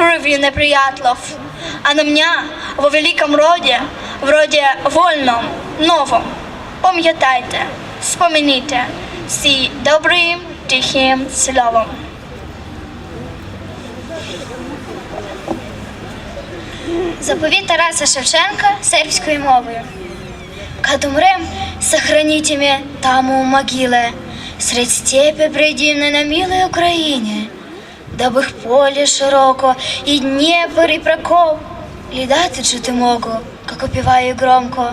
кровью неприятелов, а на меня во великом роде, в роде вольном, новом. Пам'ятайте, споминайте всі добрим, тихим словом. Заповіт Тараса Шевченка сербською мовою. Kad umrem, сохраните меня там у могилы, Средь степи предивной на милой Украине, Дабы их поле широко и Днепр и Прокоп Лідати чути могу, как упіваю громко,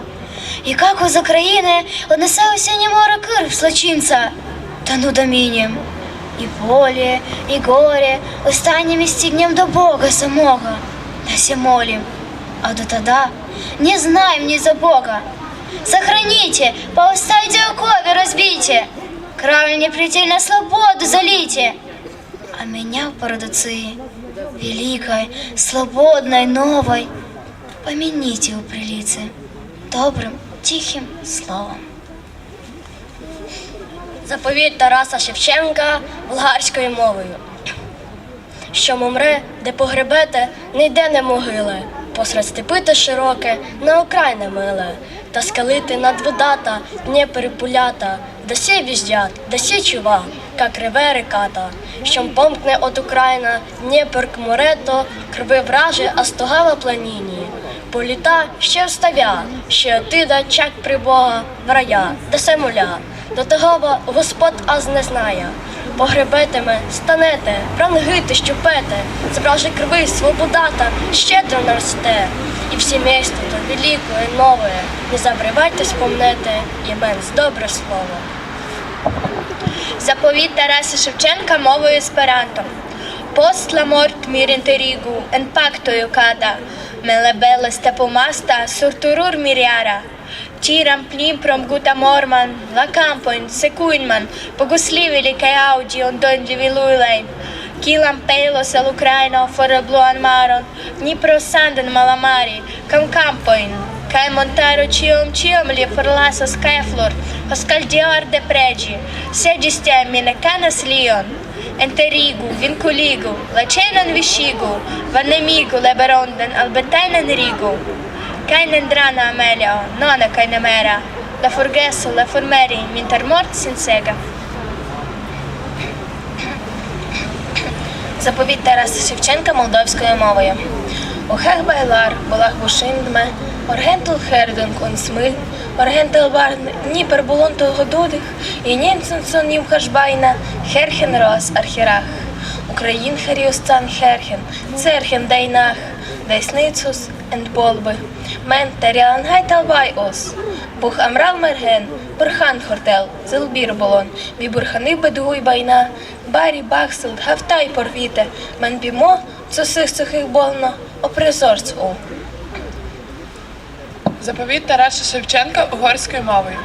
І как из України Однесе осіннє море крив злочинця, Тону домінім. І поле, і горе Останніми стігнем до Бога самого, Да се молим, а до тогда не знаем ни за Бога. Сохраните, повставьте оковы, разбейте, Кровью непредельно на свободу залейте. А меня в парадоции, великой, свободной, новой, Помяните у прилицы добрым, тихим словом. Заповіт Тараса Шевченка болгарською мовою. Що умре, де погребете, не йде не могили, посеред степи те широке, на окрайне миле, та скалити над водата, Дніпер пулята, да сє віздят, да сє чува, как реве реката, що помкне от Україна, Дніпер к морето, враже, а стогава планіні. Політа ще вставя, ще отида чак при Бога в рая, да се моля. До того Господь аз не знає. Погребетиме, станете, прангити, щупете, з вражої крови свободата щедро наросте. І всі місто то великое, нове, не забривайте спомнете, ємен з добре слово. Заповіт Тараса Шевченка мовою prom guta morman, la campoin, secuinman, poguslivi kai audi on dondi viluilein. Kilam pelos al Ukraino fora bluan maron, Dnipro sanden malamari, cam campoin, Kai montaro ciom ciom li forlasas caeflor, oscaldior de pregi, sedis te mine canas lion, enterigu, vinculigu, lacenon viscigu, vanemigu leberonden albetainen rigu. Kai nendrana amelio, nona kai nemera, la forgeso, la formeri, minter mort sinsega. Заповідь Тараса Шевченка молдовською мовою. Охех байлар, болах бушиндме, оргентул херден консмиль, оргентел барн, ніпер булон того дудих, і німценсон нім херхен рос архірах. Україн херіостан херхен, церхен дайнах, дайсницус енд болби. Мен теріангай талбай ос. Бух амрал мерген, бурхан хортел, зелбір болон, бі бурхани бедгуй байна, барі бахсел, гавтай порвіте, мен бімо, цусих сухих болно, опризорц у. Заповіт Тараса Шевченка угорською мовою.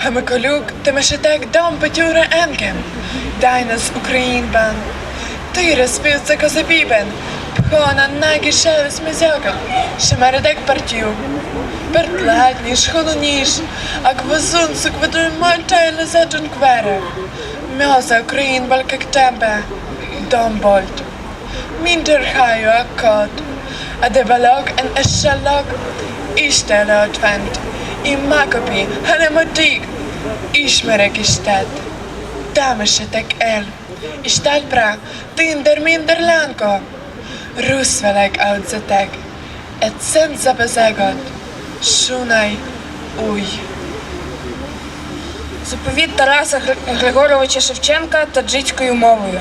Гамиколюк, Тимошетек, дом Петюра Енкен, дай нас Українбан. Ти розпівся козабібен, пхона нагі шелес мезьоган, шемередек партю. Пертлетніш, холоніш, а квазун суквадуй мальтай лезеджун квере. Мьоза Україн балкак тебе, домбольт. Minterhaju akkad, a de balag en esallag, Isten advent, én Mákapi, hanem a dig, ismerek Istent. Támassatok el, és talpra, tinder minder lánka, Ruszveleg audzatek, et szent zabezegat, Sunaj új. Заповіт Тараса Григоровича Шевченка таджицькою мовою.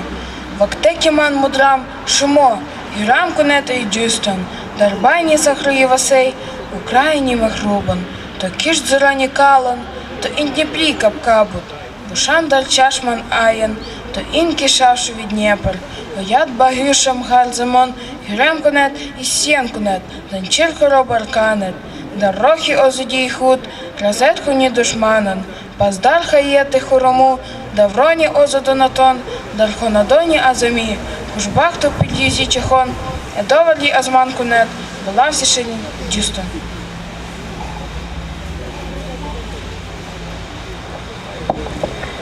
Вактекі ман мудрам шумо, і рамку нето і дюстон, дарбайні сахруї васей, Україні махрубан, то кіш дзорані калан, то інтнєплі капкабут, бушан дальчашман аєн, то інкі шавшу від Дніпр, ояд багюшам гальзамон, і рамку нет, і сєнку нет, данчир хоробар канет, Дорохи озудій худ, розетку ні душманан, Паздар хаєти хорому, Давроні озодонатон, Дархонадоні азамі, Кужбахту під'їзі чехон, Едовалі азман кунет, Булавсі шилін дюстон.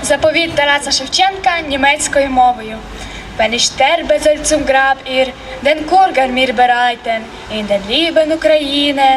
Заповіт Тараса Шевченка німецькою мовою. Wenn ich sterbe, soll zum Grab ihr den Kurgan mir bereiten, in der lieben Ukraine,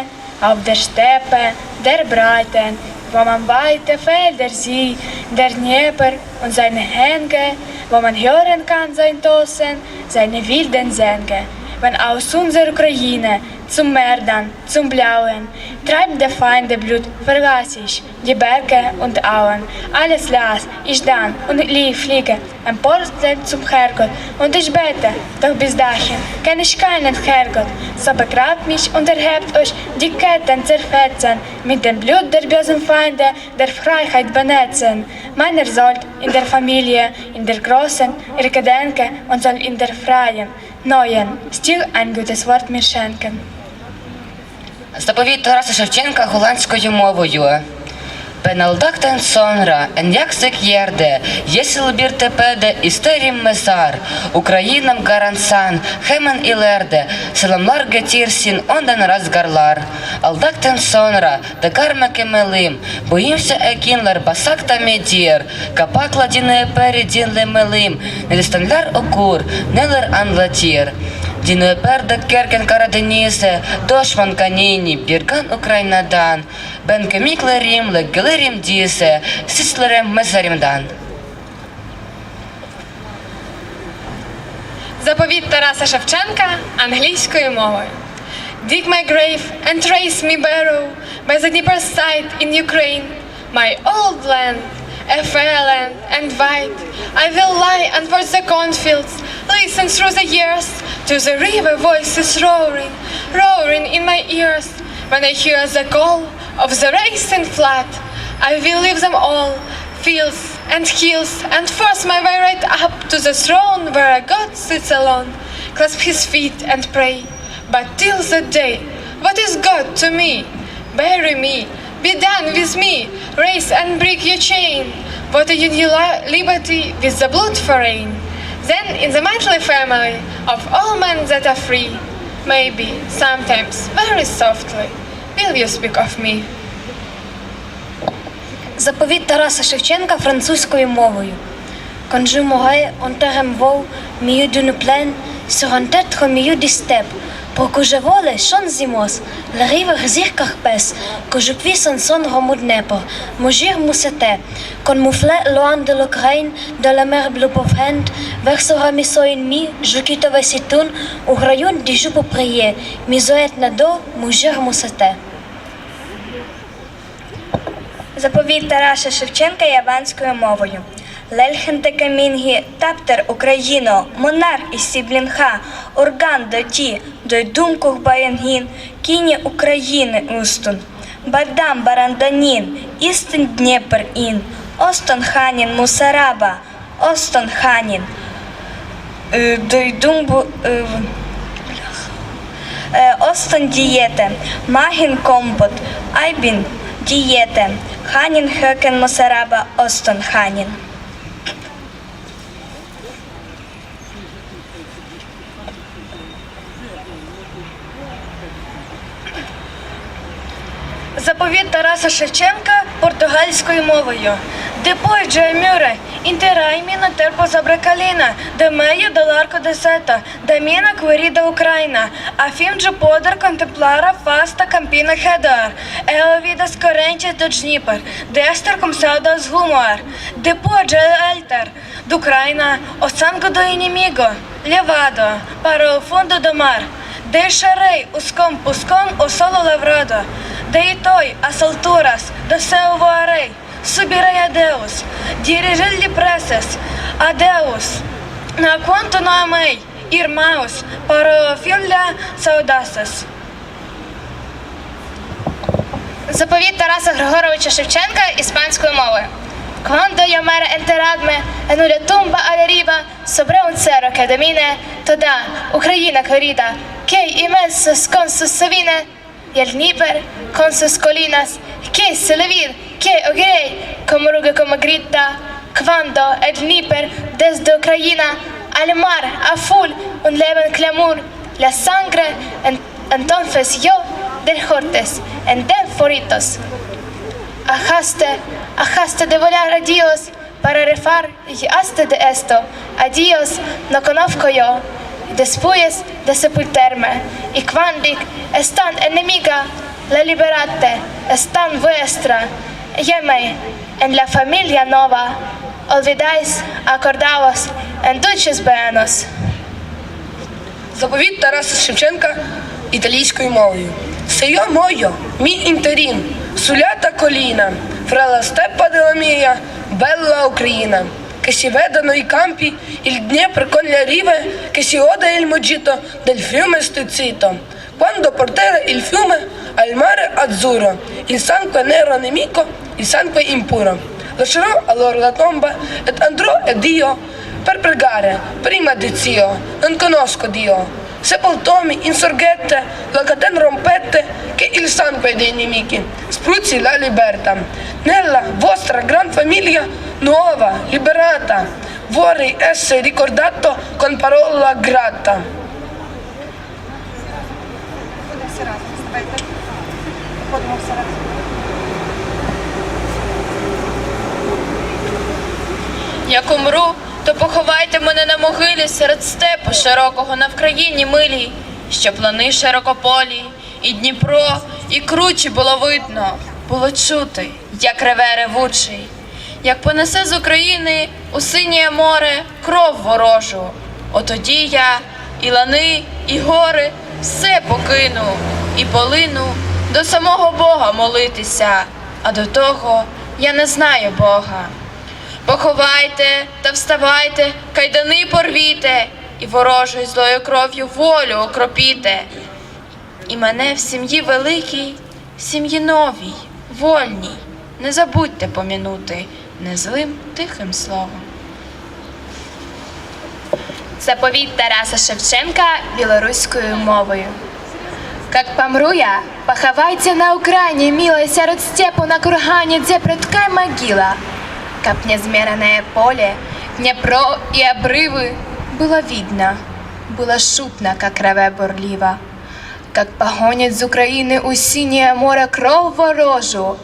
auf der Steppe, der Breiten, wo man weite Felder sieht, der Dnieper und seine Hänge, wo man hören kann sein Tosen, seine wilden Sänge. Wenn aus unserer Ukraine zum Meer dann, zum Blauen, treibt der Feinde Blut, vergaß ich die Berge und Auen. Alles las ich dann und lief, fliege emporstellen zum Herrgott. Und ich bete, doch bis dahin kenn ich keinen Herrgott. So begrabt mich und erhebt euch die Ketten zerfetzen, mit dem Blut der bösen Feinde der Freiheit benetzen. Meiner sollt in der Familie, in der großen, ihr Gedenke und soll in der freien, neuen Stil ein gutes Wort mir schenken. Тараса Шевченка голландською мовою. Пеналдактен сонра, еняксик єрде, єсіл біртепеде, істерім месар, Українам гарансан, хемен і лерде, селамлар гетірсін, онден раз гарлар. Алдактен сонра, та кармеке мелим, боїмся екінлер, басак та медір, капак ладіне передін лемелим, не дистанляр перда керкен караденісе, дошман каніні, бірган Українадан, бенке міклерім, легелерім дісе, сіслерем месарім дан. Заповіт Тараса Шевченка англійською мовою. Dig my grave and trace me barrow by the Dnieper's side in Ukraine, my old land, a fair land and wide. I will lie unwards the cornfields, listen through the years to the river voices roaring, roaring in my ears. When I hear the call of the racing flood, I will leave them all, fields and hills, and force my way right up to the throne where a God sits alone, clasp his feet and pray. But till that day, what is God to me? Bury me, be done with me, race and break your chain. What a li- liberty with the blood for rain. Then in the mighty family of all men that are free, maybe, sometimes, very softly, will you speak of me? Заповіт Тараса Шевченка французькою мовою. Quand je mourrai en terre vau, milieu d'une plaine, sur un carpes, que je puisse entendre mon Dnepr, mugir moussete, qu'on mouflait loin de l'Ukraine, de la mer bleue profonde, vers ce ramisseau ennemi, je quitte Vassitoun, au rayon des jours pour prier, misoet nado, mugir moussete. Заповіт Тараса Шевченка яванською мовою. Лельхенте камінгі, таптер Україно, монар із Сіблінха, орган доті, дой думкух баянгін, кіні України устун. Бадам баранданін, істин Дніпр ін, остон ханін мусараба, остон ханін. Е, Дой думбу... е, Е, Остон дієте, магін компот, айбін дієте, ханін хекен мосараба, остон ханін. Заповіт Тараса Шевченка португальською мовою. Depois de Amura, interai-me na terra sobre a calina, de meio do largo de seta, da minha querida Ucrânia, a fim de poder contemplar a vasta campina redor, e ouvir as correntes do Dnieper, descer com saudas rumor. Depois de do Ucrânia, o sangue do inimigo, levado para o deitoi as alturas do céu voarei, subirei a Deus, dirigir-lhe preces a Deus, na quanto não amei, irmãos, para o fim da saudaças. Заповіт Тараса Григоровича Шевченка іспанською мовою. Quando yo mare enterarme en una tumba arriba sobre un cerro que domine toda Ucraina querida, que inmensos con sus sabinas y el Dnieper con sus colinas, que se le vid, que oiré como ruge como grita, cuando el Dnieper desde Ucrania al mar a full un leve clamor, la sangre en- entonces yo del Hortes en den foritos. Ajaste, ajaste de volar a Dios para refar y hasta de esto, adiós, no conozco yo. Después de sepultarme, y cuando estan enemiga, la libertad es tan vuestra. Llame en la familia nova, olvidáis, acordaos en dulces buenos. Заповіт Тараса Шевченка італійською мовою. Сеyo moyo, mi interin, сулята коліна, фрела степа mia, bella Україна. Che si vedano i campi, il Dniepr con le rive, che si ode il mugito del fiume stizzito. Quando porterà il fiume al mare azzurro, il sangue nero nemico, il sangue impuro. Lascerò allora la tomba ed andrò a Dio per pregare prima di Zio. Non conosco Dio Sepoltomi in sorghette, la catena rompette, che il sangue dei nemici spruzzi la libertà. Nella vostra gran famiglia nuova, liberata, vorrei essere ricordato con parola grata. Як умру, то поховайте мене на могилі серед степу широкого на Вкраїні милій, щоб лани широкополі, і Дніпро, і кручі було видно, було чути, як реве ревучий, як понесе з України у синє море кров ворожу. Отоді я і лани, і гори все покину, і полину до самого Бога молитися, а до того я не знаю Бога. Поховайте та вставайте, кайдани порвіте, і ворожою злою кров'ю волю окропіте. І мене в сім'ї великій, в сім'ї новій, вольній, не забудьте помінути незлим тихим словом. Заповідь Тараса Шевченка білоруською мовою. Как помру я, поховайте на Украине, милой, серед степу на кургане, где предкай могила Как незмеренное поле, Днепро и обрывы было видно, было шутно, как реве бурливо. Как погонять з України у синє море кров ворожу.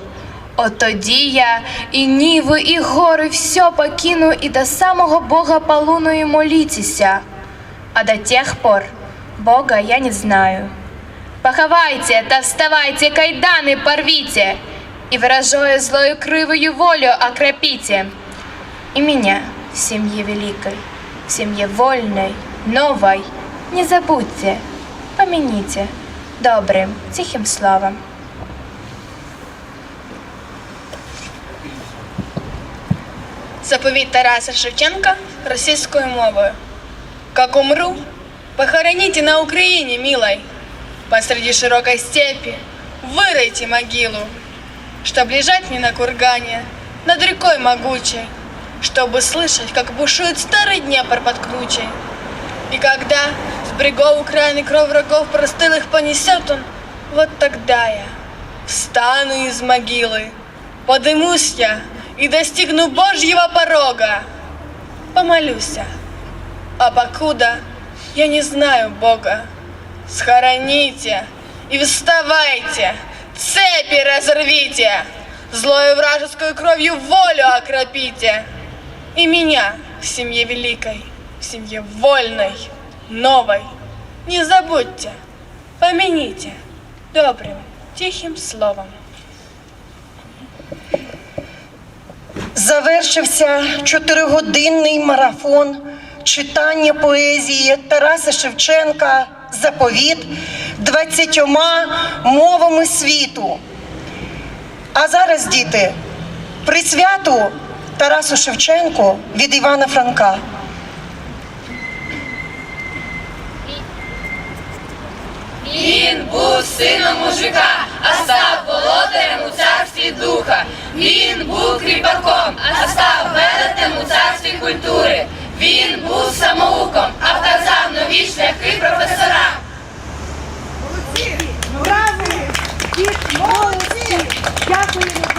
От тоді я і ніви, і гори все покину, і до самого Бога полуною молитеся. А до тех пор Бога я не знаю. Поховайте, та вставайте, кайданы порвите, И выражая злою кривою волю окропите. И меня в семье великой, в семье вольной, новой, не забудьте, помяните добрым, тихим словом. Заповедь Тараса Шевченка российскую мовою. Как умру, похороните на Украине, милой. Посреди широкой степи выройте могилу, Чтоб лежать не на кургане, над рекой могучей, Чтобы слышать, как бушует старый Днепр под кручей. И когда с берегов Украины кровь врагов простылых понесет он, Вот тогда я встану из могилы, Подымусь я и достигну Божьего порога. Помолюсь, а покуда я не знаю Бога, схороните и вставайте, цепи разорвите, злою вражескую кровью волю окропите. И меня в семье великой, в семье вольной, новой, не забудьте, помяните добрым, тихим словом. Завершився чотиригодинний марафон читання поезії Тараса Шевченка Заповіт двадцятьома мовами світу. А зараз, діти, присвяту Тарасу Шевченку від Івана Франка. Він був сином мужика, а став володарем у царстві духа. Він був кріпаком, а став велетнем у царстві культури. Він був самоуком, а вказав нові шляхи професора. Молодці! Дякую.